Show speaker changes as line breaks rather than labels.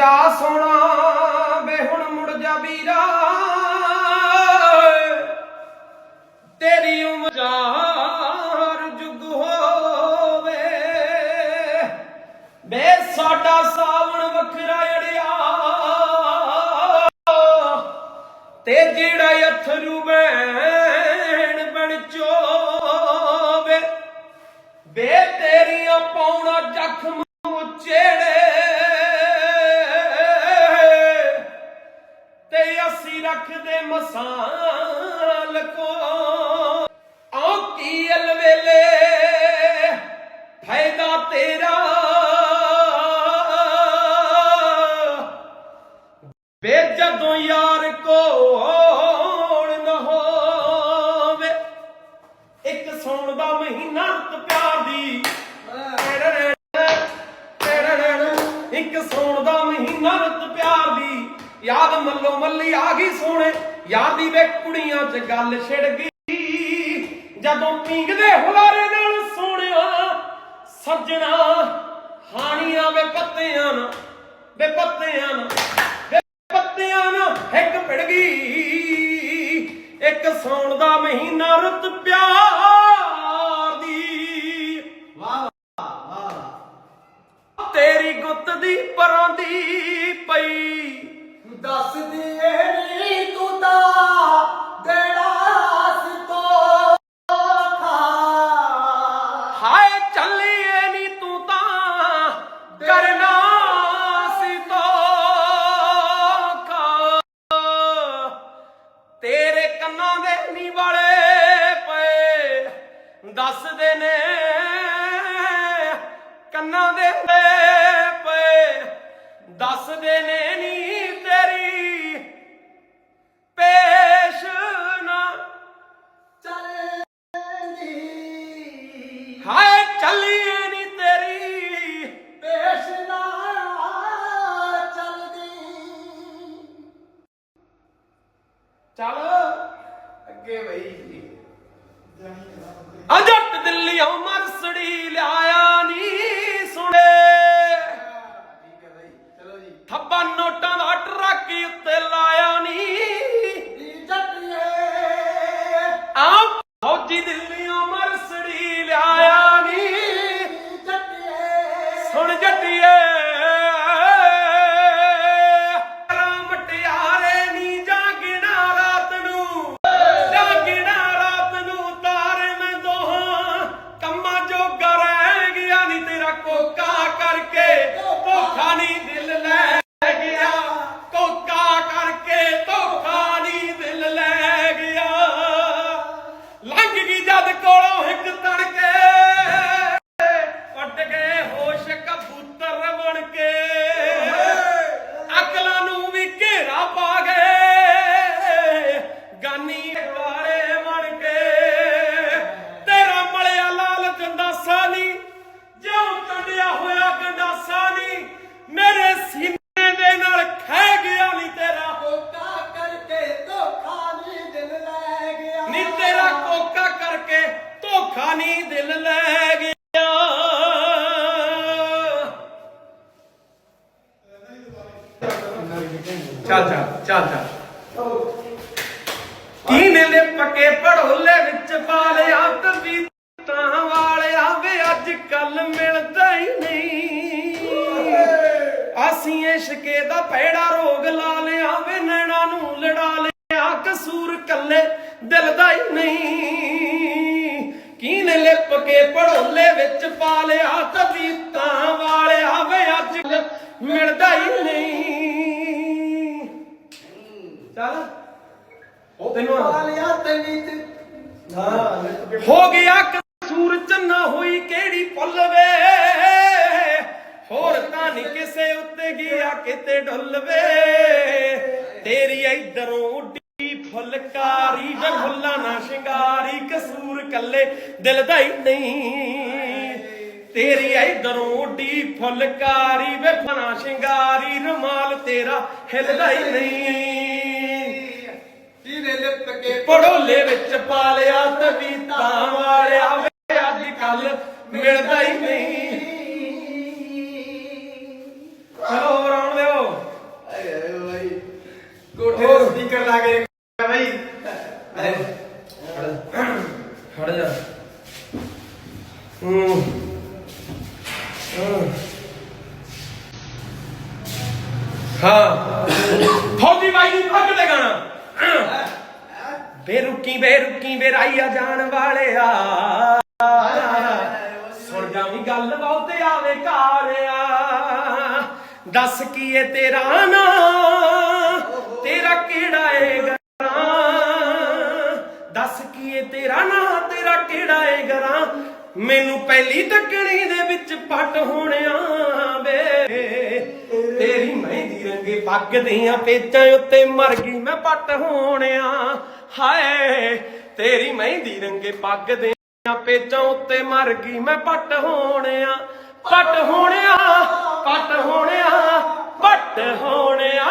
ਜਾ ਸੋਣਾ ਬੇ ਹੁਣ ਮੁੜ ਜਾ ਵੀਰਾ। ਤੇਰੀ ਉਮਰ ਚਾਰ ਜੁਗ ਹੋਵੇ। ਬੇ ਸਾਡਾ ਸਾਵਣ ਵੱਖਰਾ ਅੜਿਆ। ਤੇ ਜਿਹੜਾ ਅਥਰੂ ਬੈਣ ਬਣ ਚੋਵੇ। ਬੇ ਤੇਰੀਆਂ ਪਾਉਣਾ ਜ਼ਖਮ ਰੱਖਦੇ ਮਸਾਲ ਕੋ ਆਉ ਕੀ ਅਲਵੇਲੇ? ਫਾਇਦਾ ਤੇਰਾ। ਵੇ ਜਦੋਂ ਯਾਰ ਕੋਲ ਨਾ ਹੋਵੇ ਇੱਕ ਸੌਣ ਦਾ ਮਹੀਨਾ ਪਿਆਰ ਦੀ। ਇੱਕ ਸੌਣ ਦਾ ਮਹੀਨਾ ਰੁੱਤ ਪਿਆਰ ਦੀ। ਯਾਦ ਮੱਲੋ ਮੱਲੀ ਆ ਗਈ ਸੋਹਣੇ। ਯਾਦ ਦੀ ਵੇ ਕੁੜੀਆਂ 'ਚ ਗੱਲ ਛਿੜ ਗਈ। ਜਦੋਂ ਪੀਂਗਦੇ ਹੁਲਾਰੇ ਨਾਲ ਸੋਹਣਿਆ ਸੱਜਣਾ ਹਾਣੀਆਂ ਵੇ ਪੱਤਿਆਂ ਨਾ ਵੇ ਪੱਤਿਆਂ ਨਾ ਵੇ ਪੱਤਿਆਂ ਨਾ ਇੱਕ ਭਿੜ ਗਈ। ਇੱਕ ਸੌਣ ਦਾ ਮਹੀਨਾ ਰੁੱਤ ਪਿਆਰ ਦੀ।
ਵਾਹ ਵਾਹ ਵਾਹ।
ਤੇਰੀ ਗੁੱਤ ਦੀ ਪਰਾਂ ਦੀ ਦੱਸਦੇ ਨੇ, ਕੰਨਾਂ ਦੇ ਪਏ। ਦੱਸਦੇ ਨੇ ਨੀ ਤੇਰੀ ਪੇਸ਼ ਨਾ।
ਚੱਲਦੀ
ਹਾਏ, ਚੱਲੀਏ ਨੀ ਤੇਰੀ
ਪੇਸ਼ ਨਾ। ਚੱਲਦੀ
ਚੱਲ, ਅੱਗੇ ਬਈ। ਅਜੱਟ ਦਿੱਲੀ ਮਰਸੜੀ ਲਿਆਇਆ ਲਿਆ ਜਿਉਂ ਕੰਡਿਆ ਹੋਇਆ ਗੰਡਾਸਾ ਮੇਰੇ ਸੀਨੇ ਦੇ ਨਾਲ ਖਹਿ ਗਿਆ ਨੀ ਤੇਰਾ।
ਕੋਕਾ ਕਰਕੇ ਧੋਖਾ ਨੀ ਦਿਲ ਲੈ ਗਿਆ।
ਨੀ ਤੇਰਾ ਕੋਕਾ ਕਰਕੇ ਧੋਖਾ ਨੀ ਦਿਲ ਲੈ ਗਿਆ। ਚੱਲ ਚੱਲ ਚੱਲ ਚੱਲ। ਕੀ ਨੇ ਲਿਪ ਕੇ ਪੜੋਲੇ ਵਿੱਚ ਪਾ ਲਿਆ ਕਵਿਤਾ ਵਾਲਿਆ ਵੇ ਅੱਜ ਕੱਲ ਮਿਲਦਾ ਹੀ ਨਹੀਂ। ਅਸੀਂ ਇਸ਼ਕੇ ਦਾ ਪੈੜਾ ਰੋਗ ਲਾ ਲਿਆ ਵੇ ਨੈਣਾ ਨੂੰ ਲੜਾ ਲਿਆ ਕਸੂਰ ਕੱਲੇ ਦਿਲ ਦਾ ਹੀ ਨਹੀਂ। ਕੀ ਨੇ ਲਿਪ ਕੇ ਪੜੋਲੇ ਵਿੱਚ ਪਾ ਲਿਆ ਕਵਿਤਾ ਵਾਲਿਆ ਵੇ ਅੱਜ ਮਿਲਦਾ ਹੀ ਨਹੀਂ। ਚੱਲ। ਉਹ ਤੈਨੂੰ
ਵਾਲਿਆ ਤੇ ਨੀਤ ਹਾਂ
ਹੋ ਗਿਆ ਹੋਈ ਕਿਹੜੀ ਪੁੱਲ ਵੇ ਹੋਰ ਤਾਂ ਨਹੀਂ ਕਿਸੇ ਉੱਤੇ ਗਿਆ ਕਿਤੇ ਡੁੱਲ ਵੇ ਤੇਰੀ ਇਧਰੋਂ ਉੱਡੀ ਫੁਲਕਾਰੀ ਵੇ ਫੁੱਲਾਂ ਨਾ ਸ਼ਿੰਗਾਰੀ ਕਸੂਰ ਕੱਲੇ ਦਿਲ ਦਾ ਹੀ ਨਹੀਂ। ਤੇਰੀ ਇਧਰੋਂ ਉੱਡੀ ਫੁਲਕਾਰੀ ਵੇ ਫਨਾ ਸ਼ਿੰਗਾਰੀ ਰਮਾਲ ਤੇਰਾ ਹਿਲਦਾ ਹੀ ਨਹੀਂ।
ਜਿਹਨੇ ਲਿਪ ਕੇ
ਪੜੋਲੇ ਵਿੱਚ ਪਾ ਲਿਆ ਤਵੀਤਾਂ ਵਾਲਿਆ ਕੱਲ ਮਿਲਦਾ ਹੀ ਨਹੀਂ। ਚਲੋ ਰਾਉਣ ਦਿਓ।
ਆਏ ਆਏ ਭਾਈ ਕੋਠੇ ਤੇ ਸਪੀਕਰ ਲਾ ਕੇ ਭਾਈ ਅਰੇ
ਜਾ। ਹੂੰ। ਹਾਂ। ਫੌਜੀ ਬਾਈ ਦੀ ਪੱਗ ਤੇ ਗਾਣਾ। ਬੇਰੁਕੀ ਬੇਰੁਕੀ ਵੇ ਜਾਣ ਵਾਲਿਆ। ਸੁਣ ਜਾ ਗੱਲ ਬਹੁਤ ਆਵੇ ਕਾਰਿਆ। ਦੱਸ ਕੀ ਏ ਤੇਰਾ ਨਾਂ? ਤੇਰਾ ਕਿਹੜਾ ਏ ਗਰਾਂ? ਦੱਸ ਕੀ ਏ ਤੇਰਾ ਨਾਂ? ਤੇਰਾ ਕਿਹੜਾ ਏ ਗਰਾਂ? ਮੈਨੂੰ ਪਹਿਲੀ ਤੱਕਣੀ ਦੇ ਵਿੱਚ ਪੱਟ ਹੋਣਿਆ ਵੇ। ਤੇਰੀ ਮਹਿੰਦੀ ਰੰਗੇ ਪੱਗ ਦੀਆਂ ਪੇਚਾਂ ਉੱਤੇ ਮਰ ਗਈ ਮੈਂ ਪੱਟ ਹੋਣਿਆ। ਹਾਏ, ਤੇਰੀ ਮਹਿੰਦੀ ਰੰਗੇ ਪੱਗ ਦੇ ਪੇਚਾਂ ਉੱਤੇ ਮਰ ਗਈ ਮੈਂ ਪੱਟ ਹੋਣਿਆ ਪੱਟ ਹੋਣਿਆ ਪੱਟ ਹੋਣਿਆ ਪੱਟ ਹੋਣਿਆ।